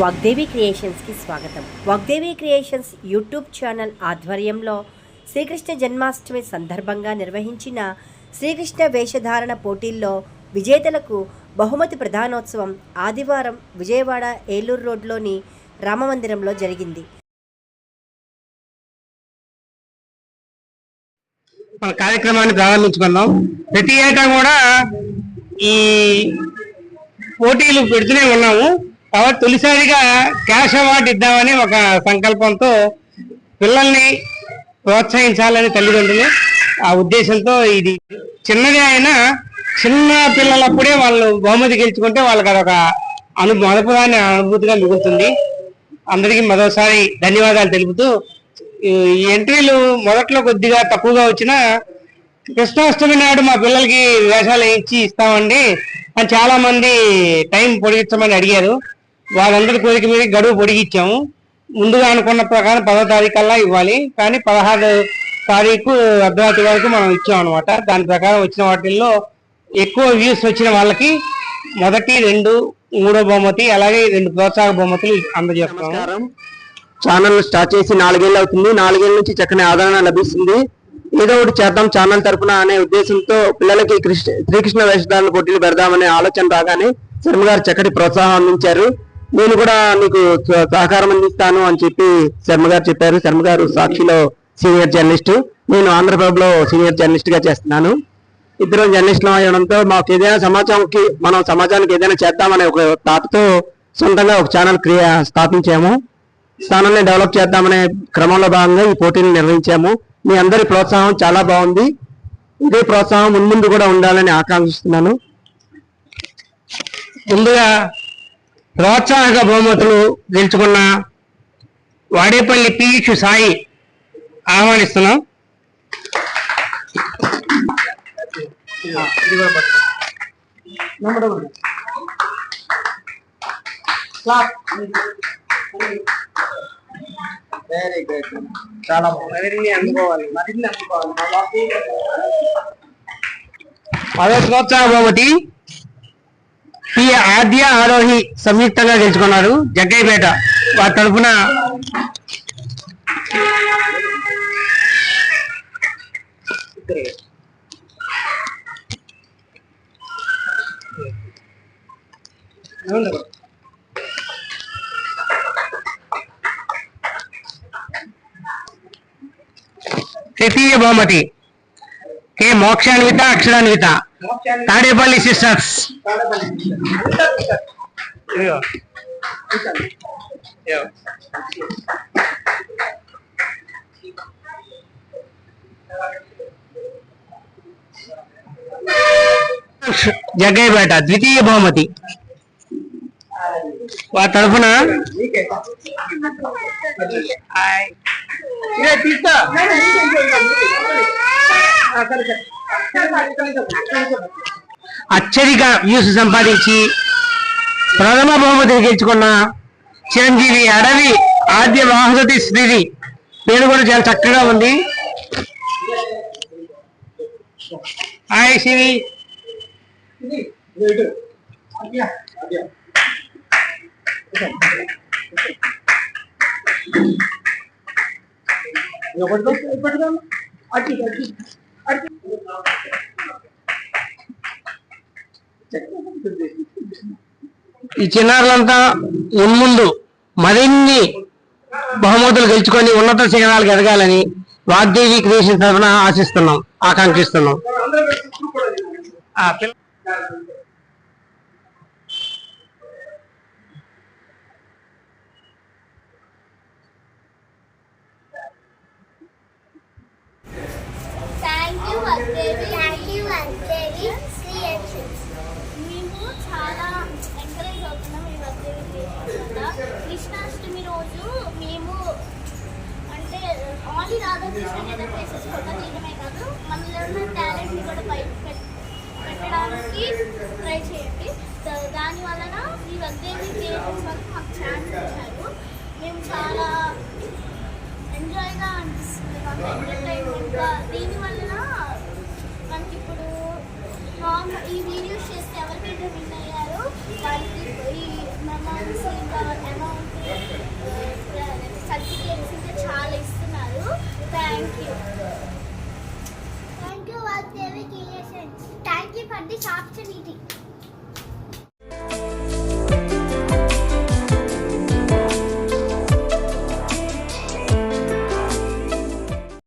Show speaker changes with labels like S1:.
S1: వాగ్దేవి క్రియేషన్స్కి స్వాగతం. Vagdevi creations YouTube channel ఆధ్వర్యంలో శ్రీకృష్ణ జన్మాష్టమి సందర్భంగా నిర్వహించిన శ్రీకృష్ణ వేషధారణ పోటీల్లో విజేతలకు బహుమతి ప్రధానోత్సవం ఆదివారం విజయవాడ ఏలూరు రోడ్లోని రామమందిరంలో జరిగింది.
S2: మన కార్యక్రమాన్ని ప్రారంభించుకుందాం. ప్రతి ఏటా కూడా ఈ పోటీలు పెడుతూనే ఉన్నాము. కాబట్టి తొలిసారిగా క్యాష్ అవార్డు ఇద్దామని ఒక సంకల్పంతో పిల్లల్ని ప్రోత్సహించాలని తల్లిదండ్రులు ఆ ఉద్దేశంతో ఇది. చిన్నది అయినా చిన్న పిల్లలప్పుడే వాళ్ళు బహుమతి గెలుచుకుంటే వాళ్ళకి అదొక అను మొదపుదాన్ని అనుభూతిగా మిగులుతుంది. అందరికీ మరోసారి ధన్యవాదాలు తెలుపుతూ ఈ ఎంట్రీలు మొదట్లో కొద్దిగా తక్కువగా వచ్చినా కృష్ణాష్టమి నాడు మా పిల్లలకి వేషాలు వేయించి ఇస్తామండి అని చాలామంది టైం పొడిగించమని అడిగారు. వాళ్ళందరి కోరిక మీద గడువు పొడిగిచ్చాము ముందుగా అనుకున్న ప్రకారం పదో తారీఖు కల్లా ఇవ్వాలి. కానీ పదహారు తారీఖు అర్ధరాత్రి వరకు మనం ఇచ్చాం అనమాట దాని ప్రకారం వచ్చిన వాటిల్లో ఎక్కువ వ్యూస్ వచ్చిన వాళ్ళకి మొదటి రెండు మూడో బహుమతి అలాగే రెండు ప్రోత్సాహక బహుమతులు అందజేస్తాము.
S3: ఛానల్ స్టార్ట్ చేసి నాలుగేళ్ళు అవుతుంది. నాలుగేళ్ళ నుంచి చక్కని ఆదరణ లభిస్తుంది. ఏదో ఒకటి చేద్దాం ఛానల్ తరపున అనే ఉద్దేశంతో పిల్లలకి కృష్ణ శ్రీకృష్ణ వేషధారణ పోటీలు పెడదామనే ఆలోచన రాగానే శర్మ గారు చక్కటి ప్రోత్సాహం అందించారు. నేను కూడా నీకు స- సహకారం అందిస్తాను అని చెప్పి శర్మ గారు చెప్పారు. శర్మ గారు సాక్షిలో సీనియర్ జర్నలిస్ట్. నేను ఆంధ్రప్రభలో సీనియర్ జర్నలిస్ట్గా చేస్తున్నాను. ఇద్దరు జర్నలిస్టులు అయ్యడంతో మాకు ఏదైనా సమాజంకి మనం సమాజానికి ఏదైనా చేద్దామనే ఒక థాట్తో సొంతంగా ఒక ఛానల్ క్రియ స్థాపించాము. స్థానాన్ని డెవలప్ చేద్దామనే క్రమంలో భాగంగా ఈ పోటీని నిర్వహించాము. మీ అందరి ప్రోత్సాహం చాలా బాగుంది. ఇదే ప్రోత్సాహం ముందు కూడా ఉండాలని ఆకాంక్షిస్తున్నాను.
S2: ముందుగా ప్రోత్సాహక బహుమతులు గెలుచుకున్న వాడేపల్లి పీయూష్ సాయి ఆహ్వానిస్తున్నాం.
S3: వెరీ గుడ్ చాలా
S2: మరిన్ని అందుకోవాలి.
S3: మరిన్ని అందుకోవాలి.
S2: అదే ప్రోత్సాహ బహుమతి. పి ఆద్య ఆరోహి సంయుక్తంగా గెలుచుకున్నారు. జగ్గయ్యపేట వారి తరఫున తృతీయ బహుమతి కే మోక్షాన్విత అక్షరాన్విత. తాడేపల్లి సిస్టర్స్ జగ్గయ్యపేట ద్వితీయ బహుమతి వారి తరఫున అత్యధిక వ్యూస్ సంపాదించి ప్రథమ బహుమతిని గెలుచుకున్న చిరంజీవి అడవి ఆద్య వాహసతి శ్రీది పేరు కూడా చాలా చక్కగా ఉంది. హాయ్ శ్రీ ఈ చిన్నారులంతా మున్ముందు మరిన్ని బహుమతులు గెలుచుకొని ఉన్నత శిఖరాలకు ఎదగాలని వాగ్దేవి క్రియేషన్ తరఫున ఆశిస్తున్నాం ఆకాంక్షిస్తున్నాం ఆ పిల్ల-
S4: thank you Vagdevi thank you మేము చాలా ఎంకరేజ్ అవుతున్నాం ఈ వర్దేవి కృష్ణాష్టమి రోజు మేము అంటే ఓన్లీ రాధాకృష్ణ మీద ప్లేసెస్ ఫోటో తీయడమే కాదు మనలో ఉన్న టాలెంట్ని కూడా బయట పెట్టడానికి ట్రై చేయండి. దాని వలన ఈ వర్దేవి క్రియేషన్స్ వల్ల మాకు ఛాన్స్ ఇచ్చారు. మేము చాలా ఎంజాయ్గా అనిపిస్తుంది. మాకు ఎంటర్టైన్మెంట్గా దీని నార్మల్ విన్ అయ్యారు వాళ్ళకి ఈ మెమోరీస్ ఇంకా అమౌంట్ సర్టిఫికేట్స్ ఇంకా చాలా ఇస్తున్నారు thank you thank you Vagdevi thank you for the shop